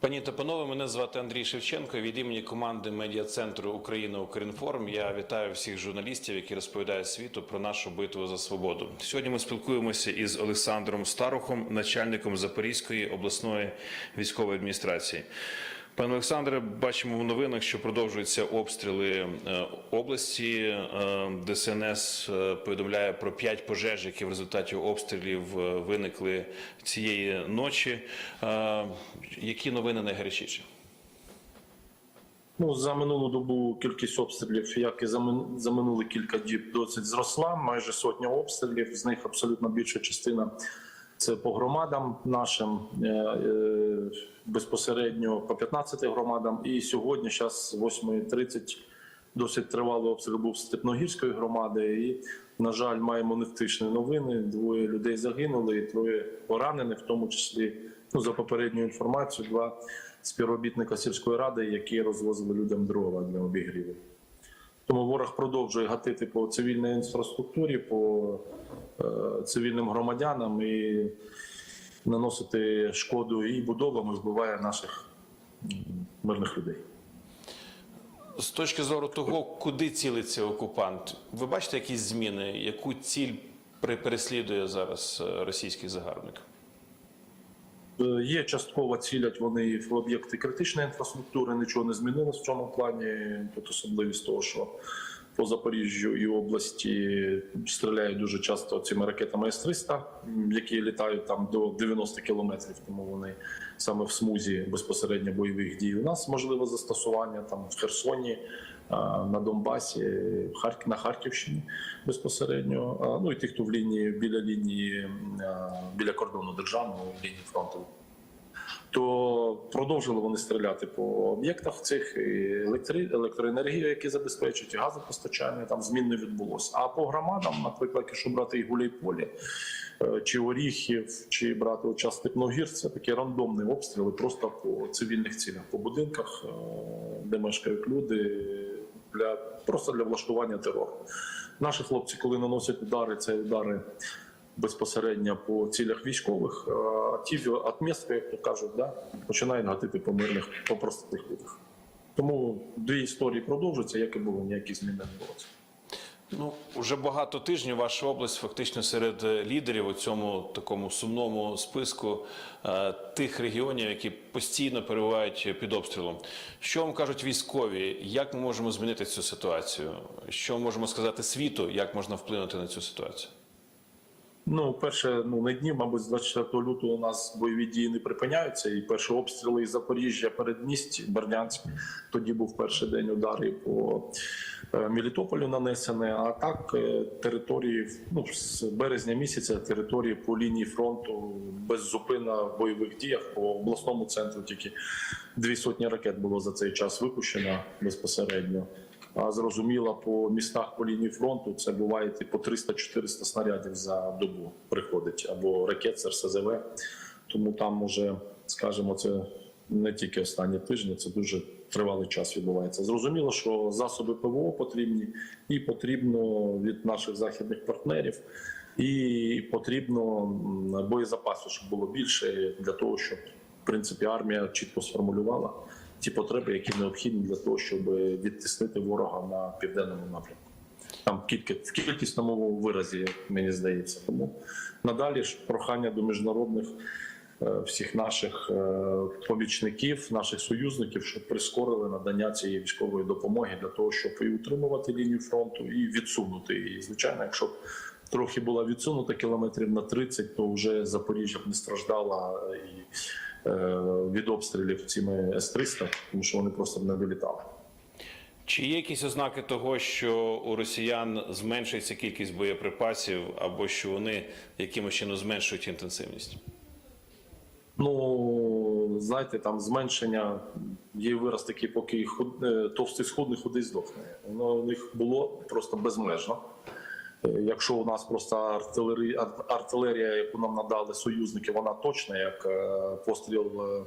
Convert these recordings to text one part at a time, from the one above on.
Пані та панове, мене звати Андрій Шевченко. Від імені команди медіа центру Україна Укрінформ я вітаю всіх журналістів, які розповідають світу про нашу битву за свободу. Сьогодні ми спілкуємося із Олександром Старухом, начальником Запорізької обласної військової адміністрації. Пане Олександре, бачимо в новинах, що продовжуються обстріли е, області. Е, ДСНС е, повідомляє про п'ять пожеж, які в результаті обстрілів виникли цієї ночі. Які новини найгарячіші? Ну, за минулу добу кількість обстрілів, як і за минулі кілька діб, досить зросла. Майже сотня обстрілів. З них абсолютно більша частина це по громадам нашим е, е, безпосередньо по 15 громадам. І сьогодні, зараз 8.30, досить тривалий обстріл був Степногірської громади. І, на жаль, маємо невтишні новини. Двоє людей загинули, і троє поранені, в тому числі, ну за попередньою інформацією, два співробітника сільської ради, які розвозили людям дрова для обігріву. Тому ворог продовжує гатити по цивільній інфраструктурі, по цивільним громадянам і наносити шкоду і будовам, і вбиває наших мирних людей. З точки зору того, куди цілиться окупант, ви бачите якісь зміни, яку ціль переслідує зараз е, російський загарбник? Е, Є частково цілять вони в об'єкти критичної інфраструктури. Нічого не змінилось в цьому плані. Тут особливість того, що по Запоріжжю і області стріляють дуже часто цими ракетами С-300, які літають там до 90 кілометрів. Тому вони саме в смузі безпосередньо бойових дій. У нас можливе застосування там в Херсоні. На Донбасі, на Харківщині безпосередньо, ну і ті, хто в лінії біля лінії біля кордону державного лінії фронту то продовжили вони стріляти по об'єктах цих електри... електроенергію, які забезпечують, і газопостачання там змін не відбулося. А по громадам, наприклад, якщо брати і Гуляйполі, е, чи Оріхів, чи брати час Степногір, це такі рандомні обстріли просто по цивільних цілях, по будинках, е, де мешкають люди, для просто для влаштування терору. Наші хлопці, коли наносять удари, це удари безпосередньо по цілях військових, а ті атмістри, як то кажуть, да, починають гатити по мирних, по простих людях. Тому дві історії продовжуються, як і було, ніякі змін не відбулося. Ну, уже багато тижнів ваша область фактично серед лідерів у цьому такому сумному списку е, тих регіонів, які постійно перебувають під обстрілом. Що вам кажуть військові? Як ми можемо змінити цю ситуацію? Що можемо сказати світу? Як можна вплинути на цю ситуацію? Ну, перше, ну не днів, мабуть, з 24 лютого у нас бойові дії не припиняються. І перші обстріли із Запоріжжя, передмість, Бердянськ. Тоді був перший день удари по е, Мелітополю нанесені. А так е, території ну, з березня місяця території по лінії фронту без зупина в бойових діях по обласному центру. Тільки дві сотні ракет було за цей час випущено безпосередньо. А зрозуміло, по містах по лінії фронту це буває по 300-400 снарядів за добу приходить або ракет з РСЗВ. Тому там може, скажімо, це не тільки останні тижні, це дуже тривалий час відбувається. Зрозуміло, що засоби ПВО потрібні, і потрібно від наших західних партнерів, і потрібно боєзапасу, щоб було більше для того, щоб в принципі армія чітко сформулювала ті потреби, які необхідні для того, щоб відтиснити ворога на південному напрямку. Там в кількісному виразі, мені здається. Тому надалі ж прохання до міжнародних е, всіх наших е, помічників, наших союзників, щоб прискорили надання цієї військової допомоги для того, щоб і утримувати лінію фронту, і відсунути її. Звичайно, якщо б трохи була відсунута кілометрів на 30, то вже Запоріжжя б не страждала е, і від обстрілів цими С-300, тому що вони просто не долітали. Чи є якісь ознаки того, що у росіян зменшується кількість боєприпасів, або що вони якимось чином зменшують інтенсивність? Ну, знаєте, там зменшення є вираз такий, поки худ, е, товстий схудний, худий здохне. Воно у них було просто безмежно. Якщо у нас просто артилерія, артилерія, яку нам надали союзники, вона точна, як е, постріл е,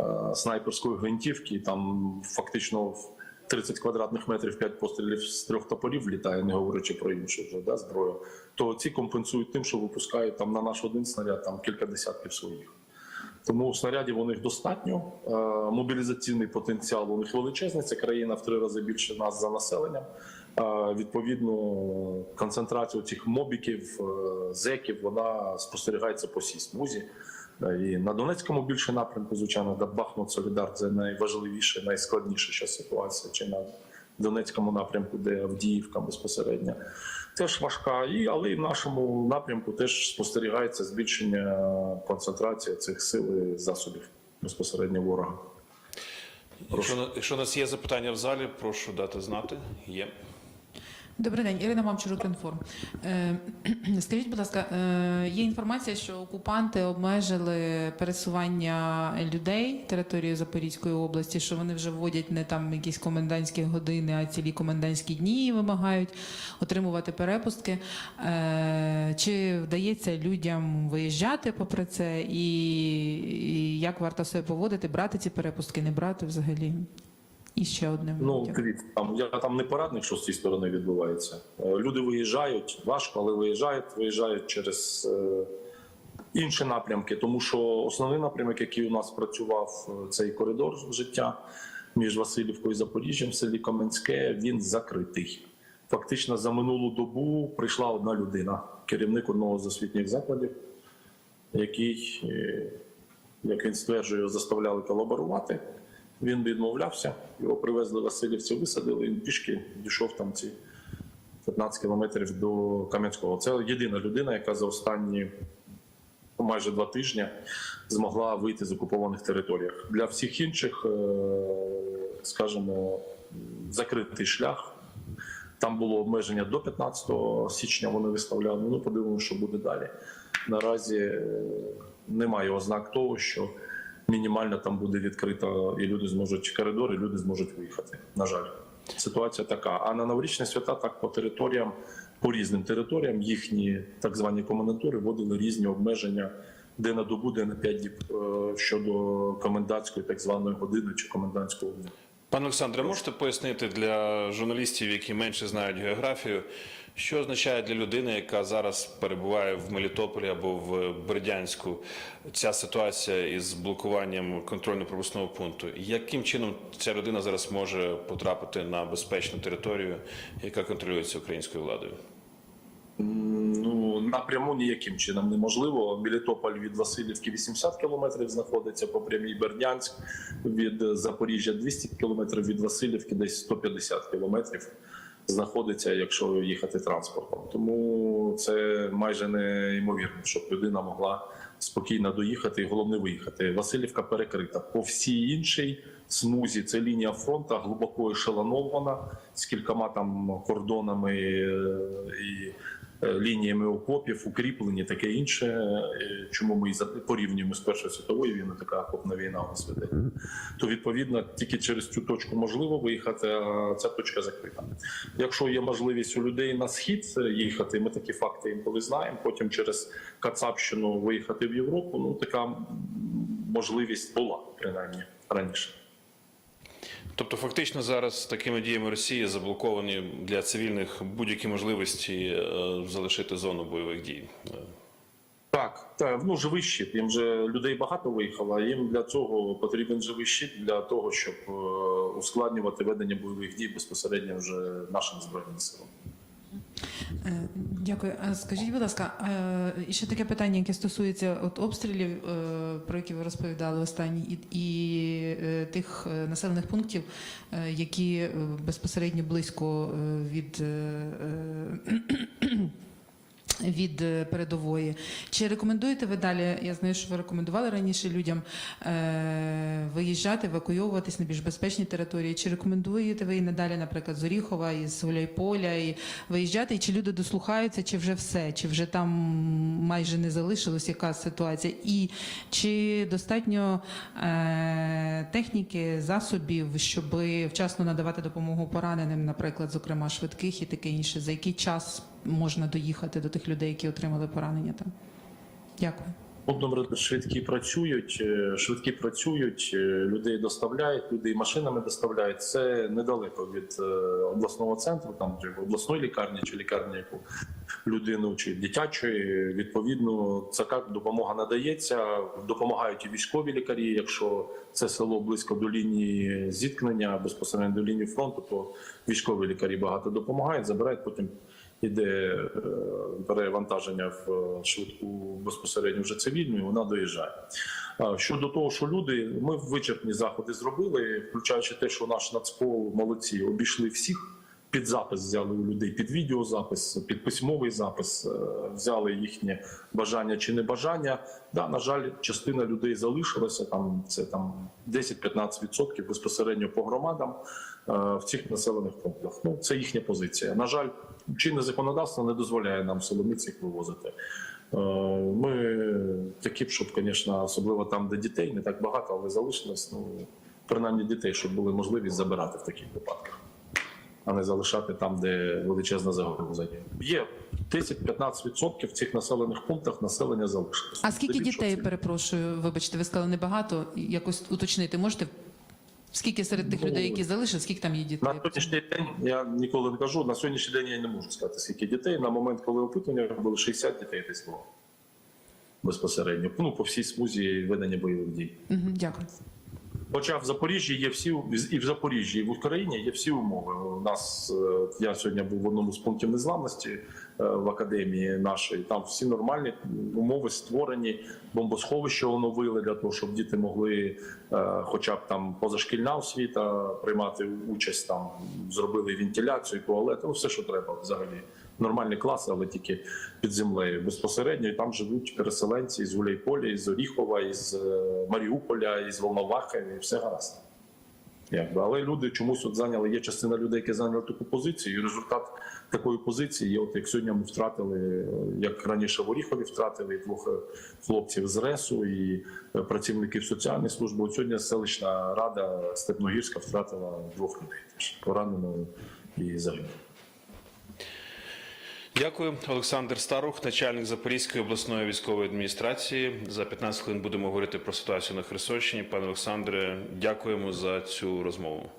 е, снайперської гвинтівки, там фактично в 30 квадратних метрів 5 пострілів з трьох топорів літає, не говорячи про іншу вже да, зброю, то ці компенсують тим, що випускають там на наш один снаряд там кілька десятків своїх. Тому снарядів у них достатньо. Мобілізаційний потенціал у них величезний. Це країна в три рази більше нас за населенням. Відповідно, концентрація цих мобіків, е, зеків, вона спостерігається по всій смузі. Е, І на Донецькому більше напрямку, звичайно, де Бахмут Солідар це найважливіше, найскладніша ситуація. Чи на Донецькому напрямку, де Авдіївка безпосередньо. Теж важка, але і в нашому напрямку теж спостерігається збільшення концентрації цих сил і засобів безпосередньо ворога. Якщо у нас є запитання в залі, прошу дати знати. Є. Добрий день, Ірина Мамчурук, Інформ. Е, Скажіть, будь ласка, е, є інформація, що окупанти обмежили пересування людей територією Запорізької області, що вони вже вводять не там якісь комендантські години, а цілі комендантські дні вимагають отримувати перепустки. Е, Чи вдається людям виїжджати попри це, і, і як варто себе поводити, брати ці перепустки, не брати взагалі? І ще одне. Ну дивіться, там я там не порадник, що з цієї сторони відбувається. Е, Люди виїжджають важко, але виїжджають, виїжджають через е, інші напрямки, тому що основний напрямок, який у нас працював, е, цей коридор життя між Васильівкою і Запоріжжям, в селі Каменське, він закритий. Фактично за минулу добу прийшла одна людина, керівник одного з освітніх закладів, який, е, як він стверджує, заставляли колаборувати. Він відмовлявся, його привезли Васильівці, висадили, він пішки дійшов там ці 15 кілометрів до Кам'янського. Це єдина людина, яка за останні майже два тижні змогла вийти з окупованих територіях. Для всіх інших, е, скажімо, закритий шлях. Там було обмеження до 15 січня. Вони виставляли. Ну, подивимося, що буде далі. Наразі е, немає ознак того, що мінімально там буде відкрито, і люди зможуть коридори, люди зможуть виїхати. На жаль, ситуація така. А на новорічні свята так по територіям, по різним територіям, їхні так звані комендатури вводили різні обмеження. Де на добу, де на 5 діб е, щодо комендантської так званої години чи комендантського дня. Пане Олександре, можете пояснити для журналістів, які менше знають географію, що означає для людини, яка зараз перебуває в Мелітополі або в Бердянську, ця ситуація із блокуванням контрольно-пропускного пункту? Яким чином ця людина зараз може потрапити на безпечну територію, яка контролюється українською владою? Ну напряму ніяким чином неможливо. Мелітополь від Васильівки 80 кілометрів знаходиться по прямій Бердянськ, від Запоріжжя 200 кілометрів, від Васильівки десь 150 кілометрів знаходиться, якщо їхати транспортом. Тому це майже неймовірно, щоб людина могла спокійно доїхати і головне виїхати. Васильівка перекрита по всій іншій смузі. Це лінія фронту глибоко ешелонована з кількома там кордонами е, і лініями окопів, укріплені, таке інше. Е, Чому ми і порівнюємо з Першою світовою війною, така окопна війна у нас веде. То відповідно тільки через цю точку можливо виїхати, а ця точка закрита. Якщо є можливість у людей на схід їхати, ми такі факти інколи знаємо. Потім через Кацапщину виїхати в Європу. Ну така можливість була принаймні раніше. Тобто, фактично зараз такими діями Росії заблоковані для цивільних будь-які можливості е, залишити зону бойових дій. Так, так, ну живий щит. Їм же людей багато виїхало. Їм для цього потрібен живий щит для того, щоб е, ускладнювати ведення бойових дій безпосередньо вже нашим збройним силам. Е, Дякую. А Скажіть, будь ласка, і ще таке питання, яке стосується от обстрілів, е, про які ви розповідали останні, і, і е, тих населених пунктів, які безпосередньо близько від. Від е, передової. Чи рекомендуєте ви далі? Я знаю, що ви рекомендували раніше людям е, виїжджати, евакуйовуватись на більш безпечні території. Чи рекомендуєте ви і надалі, наприклад, з Оріхова, із Гуляйполя, і виїжджати? І чи люди дослухаються, чи вже все, чи вже там майже не залишилось яка ситуація? І чи достатньо е, техніки, засобів, щоб вчасно надавати допомогу пораненим, наприклад, зокрема швидких і таке інше? За який час можна доїхати до тих людей, які отримали поранення там? Дякую. Одному швидкі працюють, е, швидкі працюють, е, людей доставляють, людей машинами доставляють. Це недалеко від е, обласного центру, там чи обласної лікарні чи лікарні, яку людину чи дитячої. Відповідно, така допомога надається. Допомагають і військові лікарі. Якщо це село близько до лінії зіткнення, безпосередньо до лінії фронту, то військові лікарі багато допомагають, забирають потім іде е, перевантаження в е, швидку безпосередньо вже цивільну, і вона доїжджає. Щодо того, що люди, ми вичерпні заходи зробили, включаючи те, що наш нацпол молодці обійшли всіх. Під запис взяли у людей, під відеозапис, під письмовий запис, е, взяли їхнє бажання чи небажання. Да, на жаль, частина людей залишилася там. Це там 10-15% безпосередньо по громадам е, в цих населених пунктах. Ну це їхня позиція. На жаль, чинне законодавство не дозволяє нам соломиць вивозити. Е, Ми такі б, щоб, звісно, особливо там, де дітей не так багато, але залишилось. Ну принаймні дітей, щоб були можливість забирати в таких випадках а не залишати там, де величезна загроза є. Є 10-15% в цих населених пунктах населення залишилось. А скільки Здебільшого дітей, це- перепрошую, вибачте, ви сказали небагато. Якось уточнити можете? Скільки серед тих Ну, людей, які залишились, скільки там є дітей? На сьогоднішній день я ніколи не кажу. На сьогоднішній день я не можу сказати, скільки дітей. На момент, коли опитування було 60 дітей десь було безпосередньо. Ну по всій смузі ведення бойових дій. Дякую. Хоча в Запоріжжі є всі і в Запоріжжі, і в Україні є всі умови. У нас е, я сьогодні був в одному з пунктів незламності е, в академії нашої. Там всі нормальні умови створені, бомбосховище оновили для того, щоб діти могли, е, хоча б там позашкільна освіта, приймати участь. Там зробили вентиляцію, туалет, ну все, що треба взагалі. Нормальні класи, але тільки під землею безпосередньо. І там живуть переселенці з Гуляйполя, із Оріхова, із е, Маріуполя, із Волновахи, і все гаразд. Якби. Але люди чомусь от зайняли, є частина людей, які зайняли таку позицію, і результат такої позиції є, от як сьогодні ми втратили, як раніше в Оріхові втратили двох е, хлопців з РЕСу і е, працівників соціальної служби. От сьогодні селищна рада Степногірська втратила двох людей поранено і загинули. Дякую, Олександр Старух, начальник Запорізької обласної військової адміністрації. За 15 хвилин будемо говорити про ситуацію на Херсонщині. Пане Олександре, дякуємо за цю розмову.